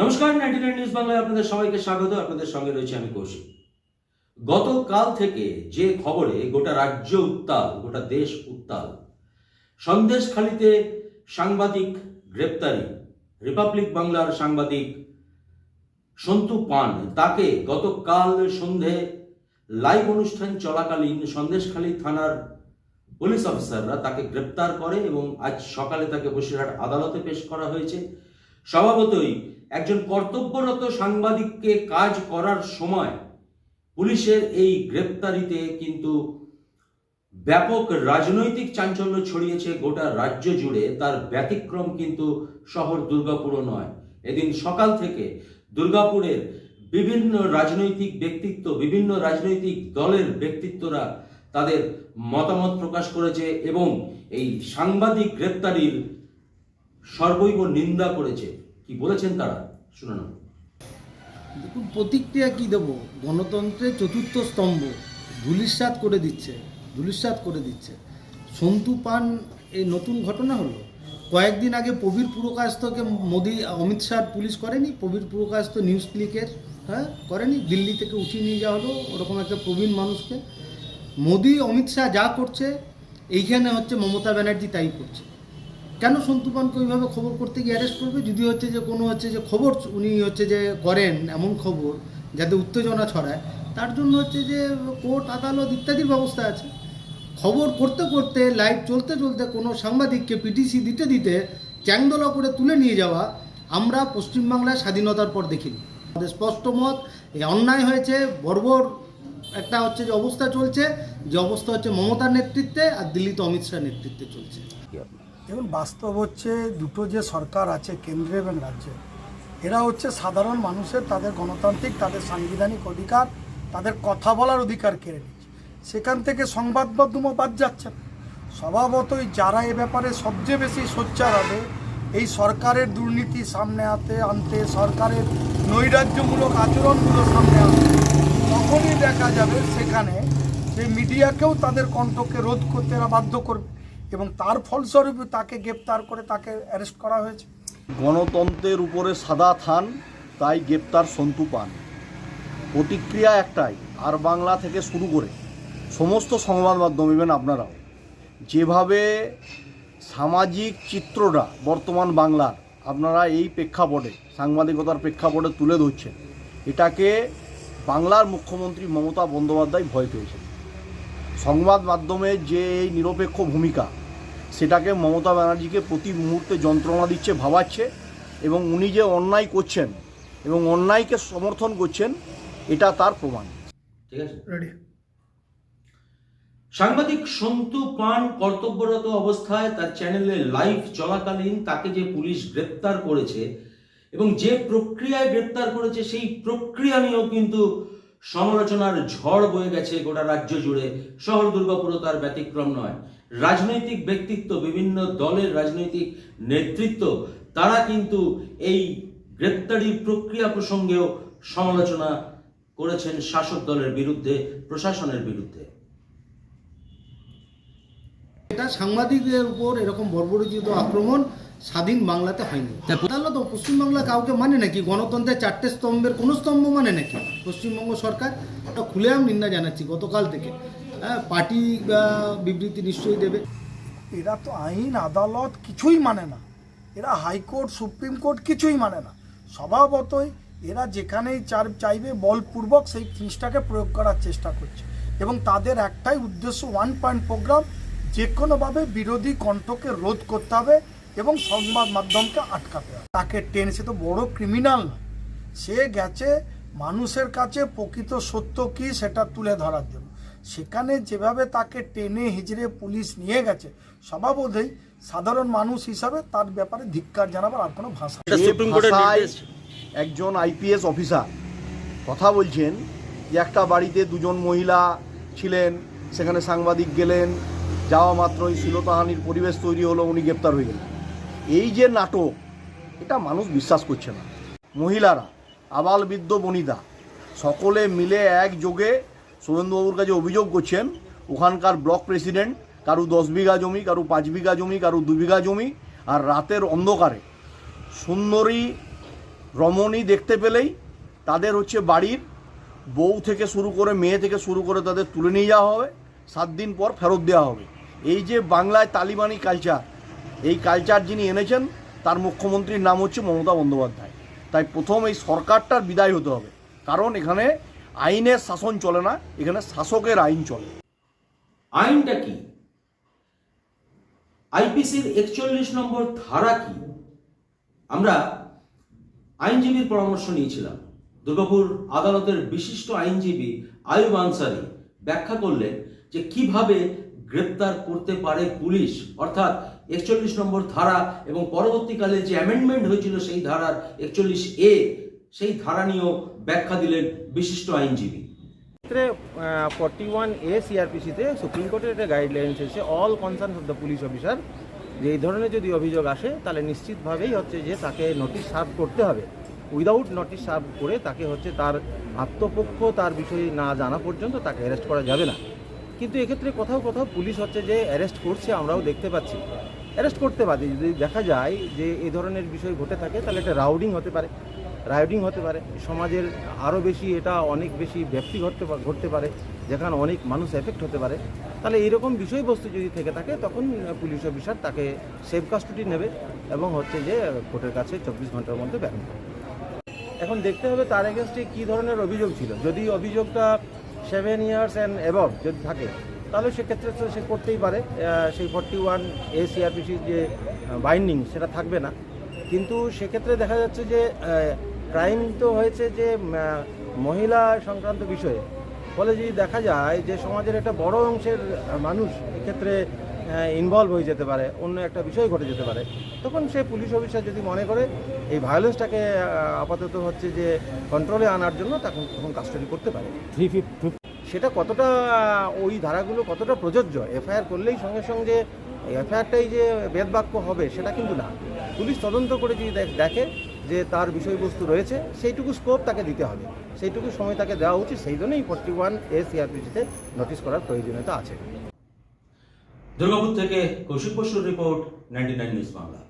নমস্কার, ninety nine news বাংলায় আপনাদের সবাইকে স্বাগত। আপনাদের সঙ্গে রয়েছে আমি কৌশিক। গতকাল থেকে যে খবরে গোটা রাজ্য উত্তাল, গোটা দেশ উত্তাল, সন্দেশখালিতে সাংবাদিক গ্রেপ্তারি, রিপাবলিক বাংলার সাংবাদিক সন্তু পান, তাকে গতকাল সন্ধে লাইভ অনুষ্ঠান চলাকালীন সন্দেশখালী থানার পুলিশ অফিসাররা তাকে গ্রেপ্তার করে এবং আজ সকালে তাকে বসিরহাট আদালতে পেশ করা হয়েছে। স্বভাবতই একজন কর্তব্যরত সাংবাদিককে কাজ করার সময় পুলিশের এই গ্রেপ্তারিতে কিন্তু ব্যাপক রাজনৈতিক চাঞ্চল্য ছড়িয়েছে গোটা রাজ্য জুড়ে। তার ব্যতিক্রম কিন্তু শহর দুর্গাপুরও নয়। এদিন সকাল থেকে দুর্গাপুরের বিভিন্ন রাজনৈতিক ব্যক্তিত্ব, বিভিন্ন রাজনৈতিক দলের ব্যক্তিত্বরা তাদের মতামত প্রকাশ করেছে এবং এই সাংবাদিক গ্রেপ্তারির সর্বৈব নিন্দা করেছে। কি বলেছেন তারা? শুনে নাও। দেখুন, প্রতিক্রিয়া কি দেবো? গণতন্ত্রের চতুর্থ স্তম্ভ ধুলিস্বাদ করে দিচ্ছে ধুলিস্বাদ করে দিচ্ছে। সন্তু পান এই নতুন ঘটনা হলো? কয়েকদিন আগে প্রবীর পুরকায়স্থকে মোদি, অমিত শাহ পুলিশ করেনি, প্রবীর পুরকায়স্থ নিউজ ক্লিকের হ্যাঁ করেনি। দিল্লি থেকে উঠিয়ে নিয়ে যাওয়া হলো ওরকম একটা প্রবীণ মানুষকে। মোদি, অমিত শাহ যা করছে, এইখানে হচ্ছে মমতা ব্যানার্জি তাই করছে। কেন সন্তু পানকে ওইভাবে খবর করতে গিয়ে অ্যারেস্ট করবে? যদি হচ্ছে যে কোনো হচ্ছে যে খবর উনি হচ্ছে যে করেন এমন খবর যাতে উত্তেজনা ছড়ায়, তার জন্য হচ্ছে যে কোর্ট, আদালত ইত্যাদির ব্যবস্থা আছে। খবর করতে করতে লাইভ চলতে চলতে কোনো সাংবাদিককে পিটিসি দিতে দিতে চ্যাংদোলা করে তুলে নিয়ে যাওয়া আমরা পশ্চিমবাংলায় স্বাধীনতার পর দেখিনি। আমাদের স্পষ্ট মত, এই অন্যায় হয়েছে, বর্বর একটা হচ্ছে যে অবস্থা চলছে, যে অবস্থা হচ্ছে মমতার নেতৃত্বে আর দিল্লিতে অমিত শাহ নেতৃত্বে চলছে। দেখুন, বাস্তব হচ্ছে দুটো যে সরকার আছে, কেন্দ্রে এবং রাজ্যে, এরা হচ্ছে সাধারণ মানুষের, তাদের গণতান্ত্রিক, তাদের সাংবিধানিক অধিকার, তাদের কথা বলার অধিকার কেড়ে নিচ্ছে। সেখান থেকে সংবাদ মাধ্যমও বাদ যাচ্ছে না। স্বভাবতই যারা এ ব্যাপারে সবচেয়ে বেশি সোচ্চার হবে, এই সরকারের দুর্নীতি সামনে আনতে আনতে, সরকারের নৈরাজ্যমূলক আচরণগুলো সামনে আনতে, তখনই দেখা যাবে সেখানে যে মিডিয়াকেও তাদের কণ্ঠকে রোধ করতে এরা বাধ্য করবে। এবং তার ফলস্বরূপ তাকে গ্রেপ্তার করে তাকে অ্যারেস্ট করা হয়েছে। গণতন্ত্রের উপরে সাদা থান, তাই গ্রেপ্তার সন্তু পান। প্রতিক্রিয়া একটাই, আর বাংলা থেকে শুরু করে সমস্ত সংবাদ মাধ্যম ইভেন আপনারাও, যেভাবে সামাজিক চিত্রটা বর্তমান বাংলার, আপনারা এই প্রেক্ষাপটে, সাংবাদিকতার প্রেক্ষাপটে তুলে ধরছেন, এটাকে বাংলার মুখ্যমন্ত্রী মমতা বন্দ্যোপাধ্যায় ভয় পেয়েছেন। সংবাদ মাধ্যমের যে এই নিরপেক্ষ ভূমিকা সেটাকে মমতা ব্যানার্জিকে প্রতি মুহূর্তে যন্ত্রণা দিচ্ছে ভাবাচ্ছে এবং উনি যে অন্যায় করছেন এবং অন্যায়কে সমর্থন করছেন এটা তার প্রমাণ। ঠিক আছে? সাংবাদিক সন্তু পান কর্তব্যরত অবস্থায় তার চ্যানেলে লাইভ চলাকালীন তাকে যে পুলিশ গ্রেপ্তার করেছে এবং যে প্রক্রিয়ায় গ্রেপ্তার করেছে সেই প্রক্রিয়া নিয়েও কিন্তু সমালোচনার ঝড় বয়ে গেছে গোটা রাজ্য জুড়ে। শহর দুর্গাপুরও তার ব্যতিক্রম নয়। রাজনৈতিক ব্যক্তিত্ব, বিভিন্ন দলের রাজনৈতিক নেতৃত্ব, তারা কিন্তু এই গ্রেপ্তারির প্রক্রিয়া প্রসঙ্গেও সমালোচনা করেছেন শাসক দলের বিরুদ্ধে, প্রশাসনের বিরুদ্ধে। এটা সাংবাদিকদের উপর এরকম বর্বরোচিত আক্রমণ স্বাধীন বাংলাতে হয়নি। আদালত পশ্চিমবাংলা কাউকে মানে নাকি? গণতন্ত্রের চারটে স্তম্ভের কোনো স্তম্ভ মানে নাকি? পশ্চিমবঙ্গ সরকার এটা খুলে আমি নিন্দা জানাচ্ছি গতকাল থেকে। হ্যাঁ পার্টি বিবৃতি নিশ্চয়ই দেবে। এরা তো আইন আদালত কিছুই মানে না। এরা হাইকোর্ট সুপ্রিম কোর্ট কিছুই মানে না। স্বভাবতই এরা যেখানেই চার চাইবে বলপূর্বক সেই জিনিসটাকে প্রয়োগ করার চেষ্টা করছে। এবং তাদের একটাই উদ্দেশ্য ওয়ান পয়েন্ট প্রোগ্রাম যে কোনোভাবে বিরোধী কণ্ঠকে রোধ করতে হবে। এবং সংবাদ মাধ্যমকে আটকাতে হবে তাকে টেনে সে তো বড় ক্রিমিনাল না সে গেছে মানুষের কাছে প্রকৃত সত্য কী সেটা তুলে ধরার জন্য। সেখানে যেভাবে তাকে টেনে হিজড়ে পুলিশ নিয়ে গেছে স্বভাবতই সাধারণ মানুষ হিসাবে তার ব্যাপারে ধিক্কার জানাবার আর কোনো ভাষা নেই। একজন আইপিএস অফিসার কথা বলছেন যে একটা বাড়িতে দুজন মহিলা ছিলেন সেখানে সাংবাদিক গেলেন যাওয়া মাত্রই শ্লীলতাহানির পরিবেশ তৈরি হলো উনি গ্রেপ্তার হয়ে গেলেন। এই যে নাটক, এটা মানুষ বিশ্বাস করছে না। মহিলারা, আবাল বৃদ্ধ বনিতা, সকলে মিলে একযোগে শুভেন্দুবাবুর কাছে অভিযোগ করছেন, ওখানকার ব্লক প্রেসিডেন্ট কারু দশ বিঘা জমি, কারু পাঁচ বিঘা জমি, কারু দু বিঘা জমি, আর রাতের অন্ধকারে। সুন্দরী, রমণী দেখতে পেলেই তাদের হচ্ছে বাড়ির বউ থেকে শুরু করে মেয়ে থেকে শুরু করে তাদের তুলে নিয়ে যাওয়া হবে, সাত দিন পর ফেরত দেওয়া হবে। এই যে বাংলায় তালিবানি কালচার এই কালচার যিনি এনেছেন, তার মুখ্যমন্ত্রীর নাম হচ্ছে মমতা বন্দ্যোপাধ্যায়। তাই প্রথম এই সরকারটার বিদায় হতে হবে। কারণ এখানে আইনের শাসন চলে না, এখানে শাসকের আইন চলে। আইনটা কি? আইপিসির একচল্লিশ নম্বর ধারা কি? আমরা আইনজীবীর পরামর্শ নিয়েছিলাম। দুর্গাপুর আদালতের বিশিষ্ট আইনজীবী আয়ুব আনসারি ব্যাখ্যা করলেন যে কীভাবে গ্রেপ্তার করতে পারে পুলিশ, অর্থাৎ একচল্লিশ নম্বর ধারা এবং পরবর্তীকালে যে অ্যামেন্ডমেন্ট হয়েছিল সেই ধারার একচল্লিশ এ সেই ধারা নিয়েও ব্যাখ্যা দিলেন বিশিষ্ট আইনজীবী। ক্ষেত্রে ফর্টি ওয়ান এ সিআরপিসিতে সুপ্রিম কোর্টের একটা গাইডলাইন্স এসেছে all concern of the police officer যে এই ধরনের যদি অভিযোগ আসে, তাহলে নিশ্চিতভাবেই হচ্ছে যে তাকে নোটিশ সার্ভ করতে হবে। উইদাউট নোটিশ সার্ভ করে তাকে হচ্ছে তার আত্মপক্ষ, তার বিষয়ে না জানা পর্যন্ত তাকে অ্যারেস্ট করা যাবে না। কিন্তু এক্ষেত্রে কোথাও কোথাও পুলিশ হচ্ছে যে অ্যারেস্ট করছে, আমরাও দেখতে পাচ্ছি। অ্যারেস্ট করতে পারে যদি দেখা যায় যে এই ধরনের বিষয় ঘটে থাকে, তাহলে এটা রাউডিং হতে পারে। রাইডিং হতে পারে। সমাজের আরও বেশি এটা অনেক বেশি ব্যাপ্তি ঘটতে ঘটতে পারে, যেখানে অনেক মানুষ এফেক্ট হতে পারে। তাহলে এইরকম বিষয়বস্তু যদি থেকে থাকে, তখন পুলিশ অফিসার তাকে সেফ কাস্টডি নেবে এবং হচ্ছে যে কোর্টের কাছে চব্বিশ ঘণ্টার মধ্যে করবে এখন দেখতে হবে তার এগেনস্টে কী ধরনের অভিযোগ ছিল। যদি অভিযোগটা সেভেন ইয়ার্স অ্যান্ড অ্যাবভ যদি থাকে, তাহলে সেক্ষেত্রে তো সে করতেই পারে। সেই ফর্টি ওয়ান এ সিআরপিসির যে বাইন্ডিং সেটা থাকবে না। কিন্তু সেক্ষেত্রে দেখা যাচ্ছে যে ক্রাইম তো হয়েছে যে মহিলা সংক্রান্ত বিষয়ে। ফলে যদি দেখা যায় যে সমাজের একটা বড় অংশের মানুষ এক্ষেত্রে ইনভলভ হয়ে যেতে পারে অন্য একটা বিষয় ঘটে যেতে পারে তখন সে পুলিশ অফিসার যদি মনে করে এই ভায়োলেন্সটাকে আপাতত হচ্ছে যে কন্ট্রোলে আনার জন্য তখন তখন কাস্টাডি করতে পারে। থ্রি সেটা কতটা ওই ধারাগুলো কতটা প্রযোজ্য? এফআইআর করলেই সঙ্গে সঙ্গে এফআইআরটাই যে বেদবাক্য হবে সেটা কিন্তু না। পুলিশ তদন্ত করে যদি দেখ- দেখে যে তার বিষয়বস্তু রয়েছে সেইটুকু স্কোপ তাকে দিতে হবে। সেইটুকু সময় তাকে দেওয়া উচিত সেই জন্যই ফর্টি ওয়ান এ সিআরপিসিতে নোটিশ করার প্রয়োজনীয়তা আছে। দুর্গাপুর থেকে কৌশিক বসুর রিপোর্ট নাইনটি নিউজ বাংলা।